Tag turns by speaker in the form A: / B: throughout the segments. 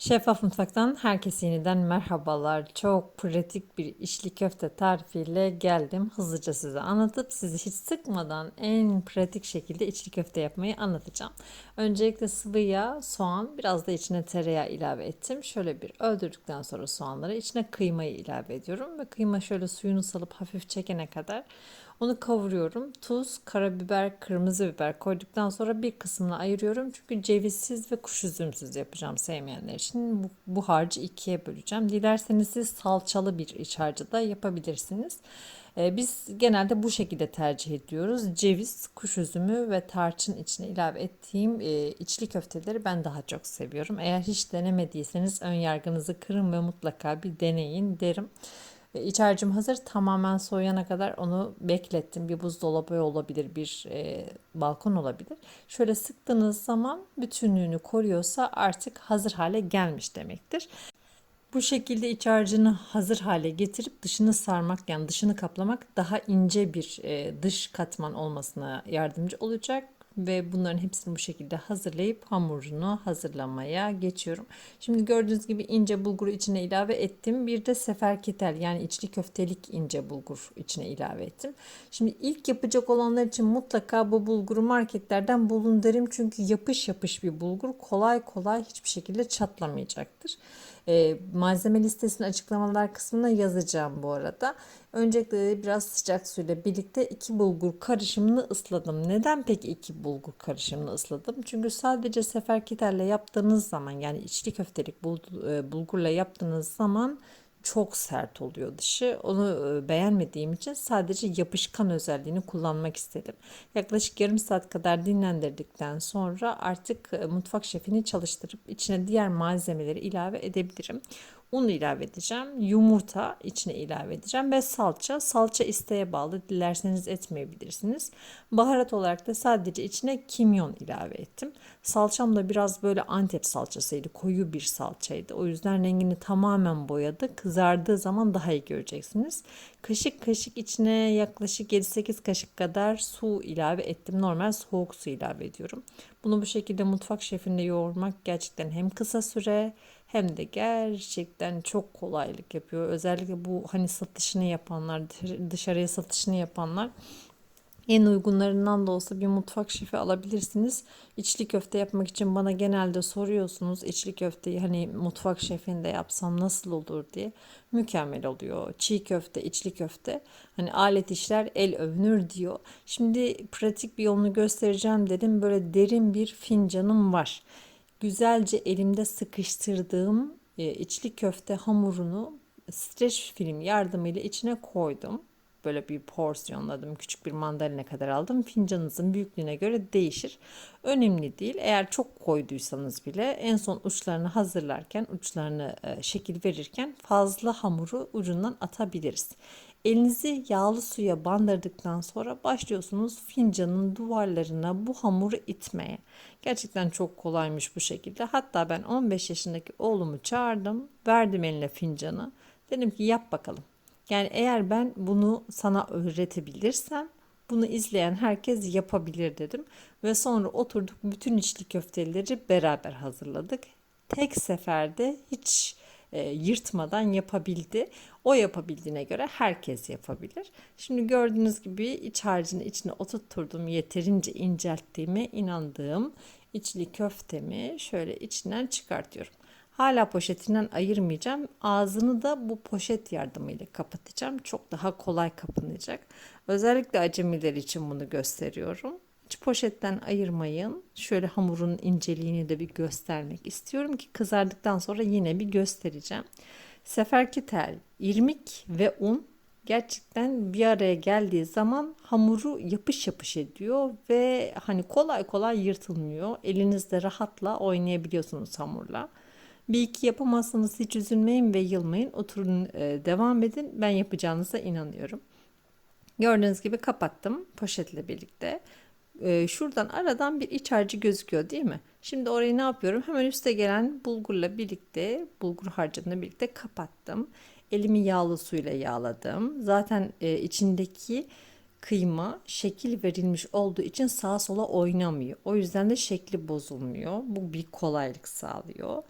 A: Şeffaf Mutfak'tan herkese yeniden merhabalar. Çok pratik bir içli köfte tarifiyle geldim. Hızlıca size anlatıp sizi hiç sıkmadan en pratik şekilde içli köfte yapmayı anlatacağım. Öncelikle sıvı yağ, soğan, biraz da içine tereyağı ilave ettim. Şöyle bir öldürdükten sonra soğanları içine kıymayı ilave ediyorum ve kıyma şöyle suyunu salıp hafif çekene kadar onu kavuruyorum. Tuz, karabiber, kırmızı biber koyduktan sonra bir kısmını ayırıyorum. Çünkü cevizsiz ve kuş üzümsüz yapacağım sevmeyenler için. Bu, bu harcı ikiye böleceğim. Dilerseniz siz salçalı bir iç harcı da yapabilirsiniz. Ee, biz genelde bu şekilde tercih ediyoruz. Ceviz, kuş üzümü ve tarçın içine ilave ettiğim e, içli köfteleri ben daha çok seviyorum. Eğer hiç denemediyseniz ön yargınızı kırın ve mutlaka bir deneyin derim. İç harcım hazır. Tamamen soğuyana kadar onu beklettim. Bir buzdolabı olabilir, bir e, balkon olabilir. Şöyle sıktığınız zaman bütünlüğünü koruyorsa artık hazır hale gelmiş demektir. Bu şekilde iç harcını hazır hale getirip dışını sarmak yani dışını kaplamak daha ince bir e, dış katman olmasına yardımcı olacak ve bunların hepsini bu şekilde hazırlayıp hamurunu hazırlamaya geçiyorum. Şimdi gördüğünüz gibi ince bulguru içine ilave ettim. Bir de seferketel yani içli köftelik ince bulgur içine ilave ettim. Şimdi ilk yapacak olanlar için mutlaka bu bulguru marketlerden bulun derim. Çünkü yapış yapış bir bulgur kolay kolay hiçbir şekilde çatlamayacaktır. E, malzeme listesini açıklamalar kısmına yazacağım bu arada. Öncelikle biraz sıcak suyla birlikte iki bulgur karışımını ısladım. Neden peki iki bulgur karışımını ısladım? Çünkü sadece seferkiterle yaptığınız zaman yani içli köftelik e, bulgurla yaptığınız zaman çok sert oluyor dışı. Onu e, beğenmediğim için sadece yapışkan özelliğini kullanmak istedim. Yaklaşık yarım saat kadar dinlendirdikten sonra artık e, mutfak şefini çalıştırıp içine diğer malzemeleri ilave edebilirim. Un ilave edeceğim. Yumurta içine ilave edeceğim ve salça. Salça isteğe bağlı. Dilerseniz etmeyebilirsiniz. Baharat olarak da sadece içine kimyon ilave ettim. Salçam da biraz böyle antep salçasıydı. Koyu bir salçaydı. O yüzden rengini tamamen boyadı. Kızardığı zaman daha iyi göreceksiniz. Kaşık kaşık içine yaklaşık 7-8 kaşık kadar su ilave ettim. Normal soğuk su ilave ediyorum. Bunu bu şekilde mutfak şefinde yoğurmak gerçekten hem kısa süre hem de gerçekten çok kolaylık yapıyor. Özellikle bu hani satışını yapanlar, dışarıya satışını yapanlar en uygunlarından da olsa bir mutfak şefi alabilirsiniz. İçli köfte yapmak için bana genelde soruyorsunuz. İçli köfteyi hani mutfak şefinde yapsam nasıl olur diye. Mükemmel oluyor. Çiğ köfte, içli köfte. Hani alet işler el övünür diyor. Şimdi pratik bir yolunu göstereceğim dedim. Böyle derin bir fincanım var güzelce elimde sıkıştırdığım e, içli köfte hamurunu streç film yardımıyla içine koydum. Böyle bir porsiyonladım. Küçük bir mandalina kadar aldım. Fincanınızın büyüklüğüne göre değişir. Önemli değil. Eğer çok koyduysanız bile en son uçlarını hazırlarken, uçlarını e, şekil verirken fazla hamuru ucundan atabiliriz. Elinizi yağlı suya bandırdıktan sonra başlıyorsunuz fincanın duvarlarına bu hamuru itmeye. Gerçekten çok kolaymış bu şekilde. Hatta ben 15 yaşındaki oğlumu çağırdım. Verdim eline fincanı. Dedim ki yap bakalım. Yani eğer ben bunu sana öğretebilirsem bunu izleyen herkes yapabilir dedim. Ve sonra oturduk bütün içli köfteleri beraber hazırladık. Tek seferde hiç e, yırtmadan yapabildi. O yapabildiğine göre herkes yapabilir. Şimdi gördüğünüz gibi iç harcını içine oturtturdum. Yeterince incelttiğime inandığım içli köftemi şöyle içinden çıkartıyorum. Hala poşetinden ayırmayacağım. Ağzını da bu poşet yardımıyla kapatacağım. Çok daha kolay kapanacak. Özellikle acemiler için bunu gösteriyorum. Poşetten ayırmayın. Şöyle hamurun inceliğini de bir göstermek istiyorum ki kızardıktan sonra yine bir göstereceğim. Seferki tel, irmik ve un gerçekten bir araya geldiği zaman hamuru yapış yapış ediyor ve hani kolay kolay yırtılmıyor. Elinizde rahatla oynayabiliyorsunuz hamurla. Bir iki yapamazsanız hiç üzülmeyin ve yılmayın. Oturun e, devam edin. Ben yapacağınıza inanıyorum. Gördüğünüz gibi kapattım poşetle birlikte e, şuradan aradan bir iç harcı gözüküyor değil mi? Şimdi orayı ne yapıyorum? Hemen üste gelen bulgurla birlikte, bulgur harcını birlikte kapattım. Elimi yağlı suyla yağladım. Zaten e, içindeki kıyma şekil verilmiş olduğu için sağa sola oynamıyor. O yüzden de şekli bozulmuyor. Bu bir kolaylık sağlıyor.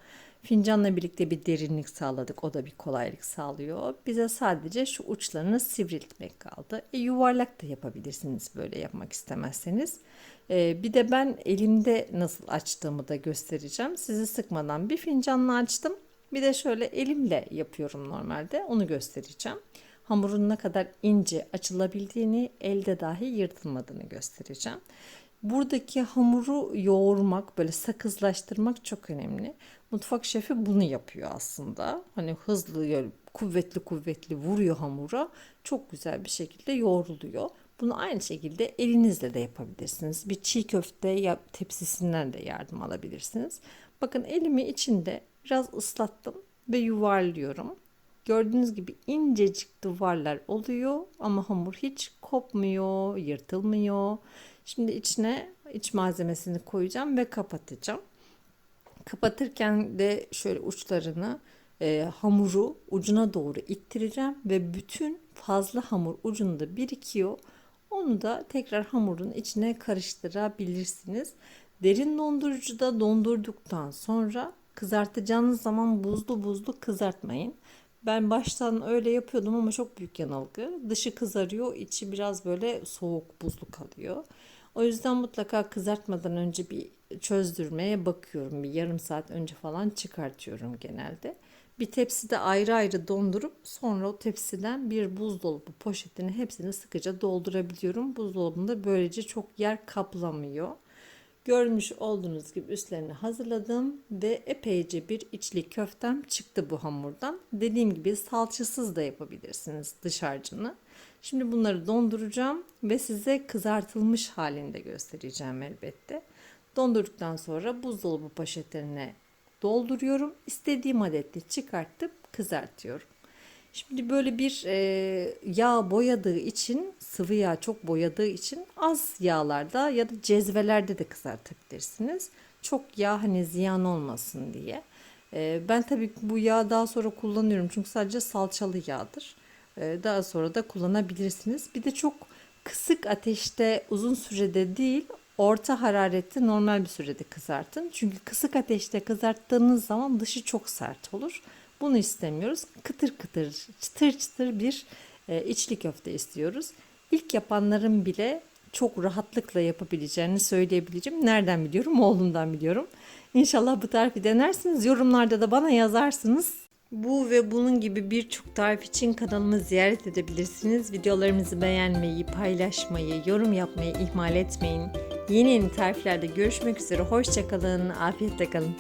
A: Fincanla birlikte bir derinlik sağladık. O da bir kolaylık sağlıyor. Bize sadece şu uçlarını sivriltmek kaldı. E, yuvarlak da yapabilirsiniz böyle yapmak istemezseniz. E, bir de ben elimde nasıl açtığımı da göstereceğim. Sizi sıkmadan bir fincanla açtım. Bir de şöyle elimle yapıyorum normalde. Onu göstereceğim. Hamurun ne kadar ince açılabildiğini, elde dahi yırtılmadığını göstereceğim. Buradaki hamuru yoğurmak, böyle sakızlaştırmak çok önemli. Mutfak şefi bunu yapıyor aslında. Hani hızlı, kuvvetli kuvvetli vuruyor hamura. Çok güzel bir şekilde yoğruluyor. Bunu aynı şekilde elinizle de yapabilirsiniz. Bir çiğ köfte ya tepsisinden de yardım alabilirsiniz. Bakın elimi içinde biraz ıslattım ve yuvarlıyorum. Gördüğünüz gibi incecik duvarlar oluyor ama hamur hiç kopmuyor, yırtılmıyor. Şimdi içine iç malzemesini koyacağım ve kapatacağım. Kapatırken de şöyle uçlarını e, hamuru ucuna doğru ittireceğim ve bütün fazla hamur ucunda birikiyor. Onu da tekrar hamurun içine karıştırabilirsiniz. Derin dondurucuda dondurduktan sonra kızartacağınız zaman buzlu buzlu kızartmayın. Ben baştan öyle yapıyordum ama çok büyük yanılgı. Dışı kızarıyor, içi biraz böyle soğuk, buzlu kalıyor. O yüzden mutlaka kızartmadan önce bir çözdürmeye bakıyorum. Bir yarım saat önce falan çıkartıyorum genelde. Bir tepside ayrı ayrı dondurup sonra o tepsiden bir buzdolabı poşetini hepsini sıkıca doldurabiliyorum. Buzdolabında böylece çok yer kaplamıyor. Görmüş olduğunuz gibi üstlerini hazırladım ve epeyce bir içli köftem çıktı bu hamurdan. Dediğim gibi salçasız da yapabilirsiniz dış harcını. Şimdi bunları donduracağım ve size kızartılmış halinde göstereceğim elbette. Dondurduktan sonra buzdolabı poşetlerine dolduruyorum. İstediğim adette çıkartıp kızartıyorum. Şimdi böyle bir e, yağ boyadığı için sıvı yağ çok boyadığı için az yağlarda ya da cezvelerde de kızartabilirsiniz. Çok yağ hani ziyan olmasın diye. E, ben tabii bu yağı daha sonra kullanıyorum çünkü sadece salçalı yağdır. E, daha sonra da kullanabilirsiniz. Bir de çok kısık ateşte uzun sürede değil orta hararette normal bir sürede kızartın. Çünkü kısık ateşte kızarttığınız zaman dışı çok sert olur. Bunu istemiyoruz. Kıtır kıtır, çıtır çıtır bir e, içli köfte istiyoruz. İlk yapanların bile çok rahatlıkla yapabileceğini söyleyebileceğim. Nereden biliyorum? Oğlumdan biliyorum. İnşallah bu tarifi denersiniz. Yorumlarda da bana yazarsınız. Bu ve bunun gibi birçok tarif için kanalımı ziyaret edebilirsiniz. Videolarımızı beğenmeyi, paylaşmayı, yorum yapmayı ihmal etmeyin. Yeni yeni tariflerde görüşmek üzere. Hoşçakalın, afiyetle kalın.